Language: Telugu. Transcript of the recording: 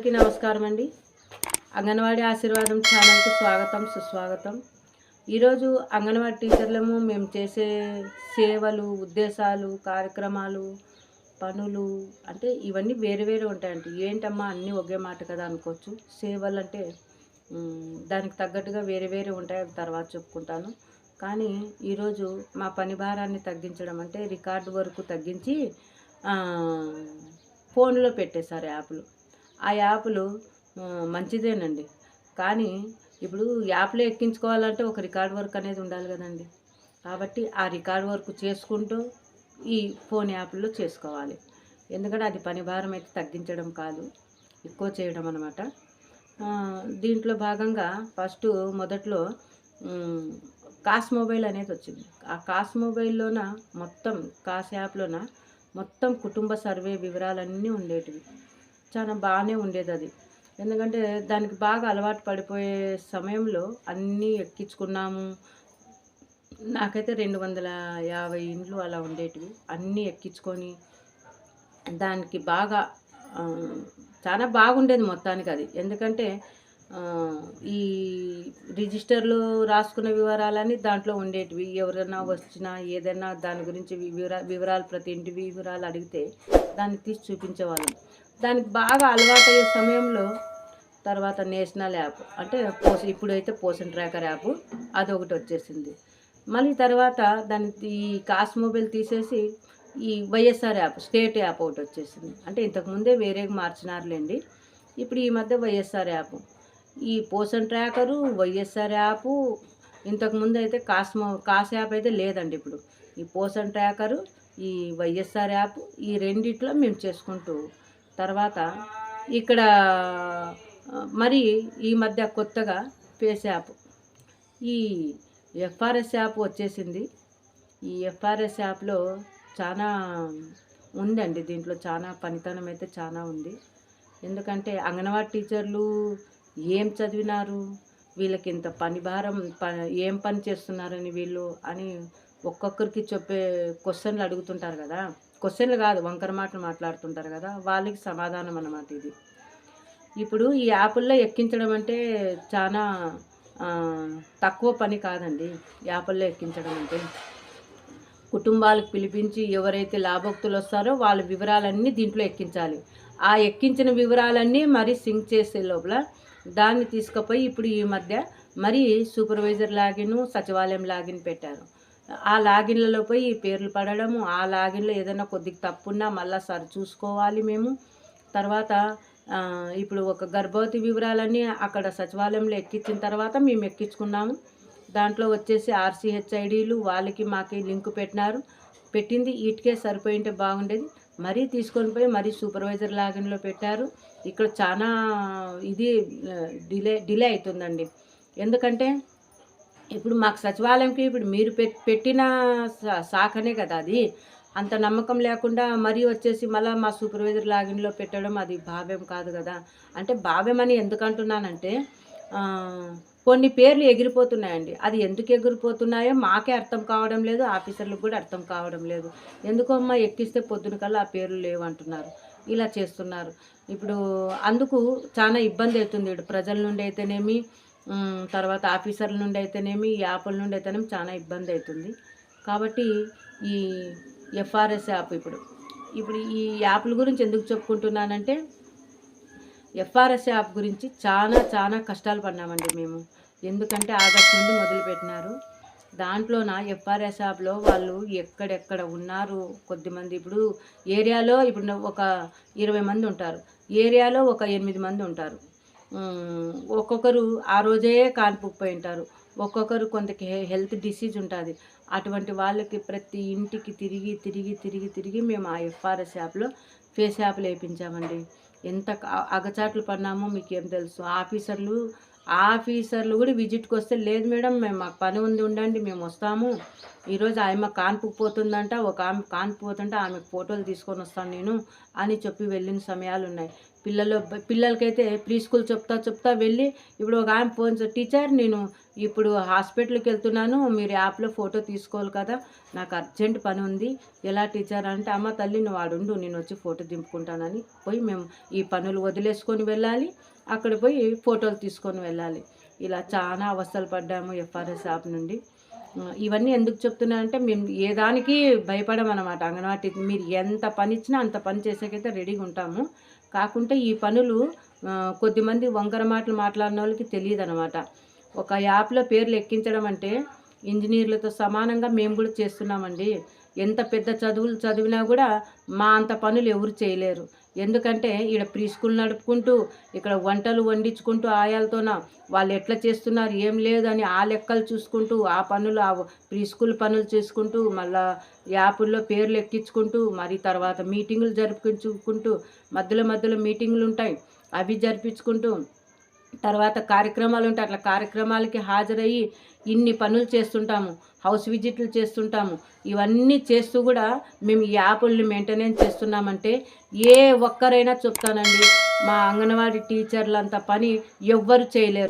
అందరికీ నమస్కారం అండి. అంగన్వాడీ ఆశీర్వాదం ఛానల్కి స్వాగతం సుస్వాగతం. ఈరోజు అంగన్వాడీ టీచర్లము మేము చేసే సేవలు ఉద్దేశాలు కార్యక్రమాలు పనులు అంటే ఇవన్నీ వేరు వేరు ఉంటాయండి. ఏంటమ్మా అన్నీ ఒకే మాట కదా అనుకోవచ్చు. సేవలు అంటే దానికి తగ్గట్టుగా వేరే వేరే ఉంటాయి అవి తర్వాత చెప్పుకుంటాను. కానీ ఈరోజు మా పని భారాన్ని తగ్గించడం అంటే రికార్డు వరకు తగ్గించి ఫోన్లో పెట్టేశారు యాప్లు. ఆ యాప్లు మంచిదేనండి. కానీ ఇప్పుడు యాప్లో ఎక్కించుకోవాలంటే ఒక రికార్డ్ వర్క్ అనేది ఉండాలి కదండి. కాబట్టి ఆ రికార్డ్ వర్క్ చేసుకుంటూ ఈ ఫోన్ యాప్లో చేసుకోవాలి. ఎందుకంటే అది పని భారం అయితే తగ్గించడం కాదు. ఎక్కువ చేయడం అనమాట దీంట్లో భాగంగా ఫస్ట్ మొదట్లో కాస్ మొబైల్ అనేది వచ్చింది. ఆ కాస్ మొబైల్లోన మొత్తం కాస్ యాప్లోన మొత్తం కుటుంబ సర్వే వివరాలన్నీ ఉండేటివి. చాలా బాగానే ఉండేది అది ఎందుకంటే దానికి బాగా అలవాటు పడిపోయే సమయంలో అన్నీ ఎక్కించుకున్నాము. నాకైతే రెండు వందల యాభై ఇండ్లు అలా ఉండేటివి. అన్నీ ఎక్కించుకొని దానికి బాగా చాలా బాగుండేది మొత్తానికి అది. ఎందుకంటే ఈ రిజిస్టర్లో రాసుకున్న వివరాలన్నీ దాంట్లో ఉండేటివి. ఎవరైనా వచ్చినా ఏదైనా దాని గురించి వివరా వివరాలు ప్రతి ఇంటి వివరాలు అడిగితే దాన్ని తీసి చూపించేవాళ్ళం. దానికి బాగా అలవాటయ్యే సమయంలో తర్వాత నేషనల్ యాప్ అంటే పోస్ ఇప్పుడైతే పోషన్ ట్రాకర్ యాప్ అదొకటి వచ్చేసింది. మళ్ళీ తర్వాత దాని ఈ కాస్ మొబైల్ తీసేసి ఈ వైఎస్ఆర్ యాప్ స్టేట్ యాప్ ఒకటి వచ్చేసింది. అంటే ఇంతకుముందే వేరే మార్చినారులేండి. ఇప్పుడు ఈ మధ్య వైఎస్ఆర్ యాప్. ఈ పోషన్ ట్రాకరు వైఎస్ఆర్ యాప్ ఇంతకుముందు అయితే కాస్మో కాస్ యాప్ అయితే లేదండి ఇప్పుడు. ఈ పోషన్ ట్రాకరు ఈ వైఎస్ఆర్ యాప్ ఈ రెండిట్లో మేము చేసుకుంటూ తర్వాత ఇక్కడ మరి ఈ మధ్య కొత్తగా పేస్ యాప్ ఈ ఎఫ్ఆర్ఎస్ యాప్ వచ్చేసింది. ఈ ఎఫ్ఆర్ఎస్ యాప్లో చాలా ఉందండి. దీంట్లో చాలా పనితనం అయితే చాలా ఉంది. ఎందుకంటే అంగన్వాడీ టీచర్లు ఏం చదివినారు వీళ్ళకి ఇంత పని భారం ప ఏం పని చేస్తున్నారని వీళ్ళు అని ఒక్కొక్కరికి చెప్పే క్వశ్చన్లు అడుగుతుంటారు కదా. క్వశ్చన్లు కాదు వంకర మాటలు మాట్లాడుతుంటారు కదా వాళ్ళకి సమాధానం అన్నమాట ఇది. ఇప్పుడు ఈ యాప్ల్లో ఎక్కించడం అంటే చాలా తక్కువ పని కాదండి. యాప్ల్లో ఎక్కించడం అంటే కుటుంబాలకు పిలిపించి ఎవరైతే లాభక్తులు వస్తారో వాళ్ళ వివరాలన్నీ దీంట్లో ఎక్కించాలి. ఆ ఎక్కించిన వివరాలన్నీ మరి సింక్ చేసే లోపల దాన్ని తీసుకుపోయి ఇప్పుడు ఈ మధ్య మరి సూపర్వైజర్ లాగిన్ సచివాలయం లాగిన్ పెట్టారు. ఆ లాగిన్లలో పోయి పేర్లు పడడము ఆ లాగిన్లో ఏదైనా కొద్దిగా తప్పున్నా మళ్ళీ సరి చూసుకోవాలి మేము. తర్వాత ఇప్పుడు ఒక గర్భవతి వివరాలన్నీ అక్కడ సచివాలయంలో ఎక్కించిన తర్వాత మేము ఎక్కించుకున్నాము. దాంట్లో వచ్చేసి ఆర్సీహెచ్ఐడీలు వాళ్ళకి మాకి లింక్ పెట్టినారు. పెట్టింది వీటికే సరిపోయింటే బాగుండేది. మరీ తీసుకొని పోయి మరీ సూపర్వైజర్ లాగిన్లో పెట్టారు. ఇక్కడ చాలా ఇది డిలే డిలే అవుతుందండి. ఎందుకంటే ఇప్పుడు మాకు సచివాలయంకి ఇప్పుడు మీరు పెట్టిన శాఖనే కదా అది. అంత నమ్మకం లేకుండా మరీ వచ్చేసి మళ్ళీ మా సూపర్వైజర్ లాగిన్లో పెట్టడం అది భావ్యం కాదు కదా. అంటే భావ్యం అని ఎందుకు అంటున్నానంటే కొన్ని పేర్లు ఎగిరిపోతున్నాయండి. అది ఎందుకు ఎగిరిపోతున్నాయో మాకే అర్థం కావడం లేదు ఆఫీసర్లకు కూడా అర్థం కావడం లేదు. ఎందుకో అమ్మ ఎక్కిస్తే పొద్దున కల్లా ఆ పేర్లు లేవు అంటున్నారు. ఇలా చేస్తున్నారు. ఇప్పుడు అందుకు చాలా ఇబ్బంది అవుతుంది. ప్రజల నుండి అయితేనేమి తర్వాత ఆఫీసర్ల నుండి అయితేనేమి ఈ యాప్ల నుండి అయితేనేమి చాలా ఇబ్బంది అవుతుంది కాబట్టి ఈ ఎఫ్ఆర్ఎస్ యాప్ ఇప్పుడు. ఇప్పుడు ఈ యాప్ల గురించి ఎందుకు చెప్పుకుంటున్నానంటే ఎఫ్ఆర్ఎస్ యాప్ గురించి చాలా చాలా కష్టాలు పడినామండి మేము. ఎందుకంటే ఆగస్ట్ నుండి మొదలుపెట్టినారు. దాంట్లోన ఎఫ్ఆర్ఎస్ యాప్లో వాళ్ళు ఎక్కడెక్కడ ఉన్నారు? కొద్దిమంది ఇప్పుడు ఏరియాలో ఇప్పుడు ఒక ఇరవై మంది ఉంటారు. ఏరియాలో ఒక ఎనిమిది మంది ఉంటారు. ఒక్కొక్కరు ఆ రోజే కాన్పుకుపోయి ఉంటారు. ఒక్కొక్కరు కొంతకి హె- హెల్త్ డిసీజ్ ఉంటుంది. అటువంటి వాళ్ళకి ప్రతి ఇంటికి తిరిగి తిరిగి తిరిగి తిరిగి మేము ఆ ఎఫ్ఆర్ఎస్ యాప్లో ఫేస్ యాప్లు వేయించామండి ఎంత అగచాట్లు పడినామో మీకు ఏం తెలుసు. ఆఫీసర్లు ఆఫీసర్లు కూడా విజిట్కి వస్తే లేదు మేడం మేము మాకు పని ఉంది ఉండండి మేము వస్తాము. ఈరోజు ఆమె కాన్పుకు పోతుందంట ఒక ఆమె కాన్పు పోతుంటే ఆమె ఫోటోలు తీసుకొని వస్తాను నేను అని చెప్పి వెళ్ళిన సమయాలు ఉన్నాయి పిల్లలు పిల్లలకైతే ప్రీ స్కూల్ చెప్తా చెప్తా వెళ్ళి ఇప్పుడు ఒక ఆమె ఫోన్ టీచర్ నేను ఇప్పుడు హాస్పిటల్కి వెళ్తున్నాను మీరు యాప్లో ఫోటో తీసుకోవాలి కదా నాకు అర్జెంట్ పని ఉంది. ఎలా టీచర్ అంటే అమ్మ తల్లి నువ్వు నేను వచ్చి ఫోటో దింపుకుంటానని పోయి మేము ఈ పనులు వదిలేసుకొని వెళ్ళాలి. అక్కడ పోయి ఫోటోలు తీసుకొని వెళ్ళాలి. ఇలా చాలా అవస్థలు పడ్డాము ఎఫ్ఆర్ఎస్ యాప్ నుండి. ఇవన్నీ ఎందుకు చెప్తున్నా అంటే మేము ఏ దానికి భయపడమన్నమాట. అంగన్వాడీ మీరు ఎంత పని ఇచ్చినా అంత పని చేసేకైతే రెడీగా ఉంటాము. కాకుంటే ఈ పనులు కొద్దిమంది వంకర మాటలు మాట్లాడిన వాళ్ళకి తెలియదు అనమాట ఒక యాప్లో పేర్లు ఎక్కించడం అంటే ఇంజనీర్లతో సమానంగా మేము కూడా చేస్తున్నామండి. ఎంత పెద్ద చదువులు చదివినా కూడా మా అంత పనులు ఎవరు చేయలేరు. ఎందుకంటే ఈడ ప్రీ స్కూల్ నడుపుకుంటూ ఇక్కడ వంటలు వండించుకుంటూ ఆయాలతోన వాళ్ళు ఎట్లా చేస్తున్నారు ఏం లేదని ఆ లెక్కలు చూసుకుంటూ ఆ పనులు ఆ ప్రీ స్కూల్ పనులు చేసుకుంటూ మళ్ళా యాప్ల్లో పేర్లు ఎక్కించుకుంటూ మరి తర్వాత మీటింగులు జరుపుకుంటూ మధ్యలో మధ్యలో మీటింగులు ఉంటాయి అవి జరిపించుకుంటూ తర్వాత కార్యక్రమాలు ఉంటే అట్లా కార్యక్రమాలకి హాజరయ్యి ఇన్ని పనులు చేస్తుంటాము. హౌస్ విజిట్లు చేస్తుంటాము. ఇవన్నీ చేస్తూ కూడా మేము ఈ యాప్ల్ని మెయింటెనెన్స్ చేస్తున్నామంటే ఏ ఒక్కరైనా చెప్తానండి. మా అంగన్వాడీ టీచర్లు పని ఎవ్వరు చేయలేరు.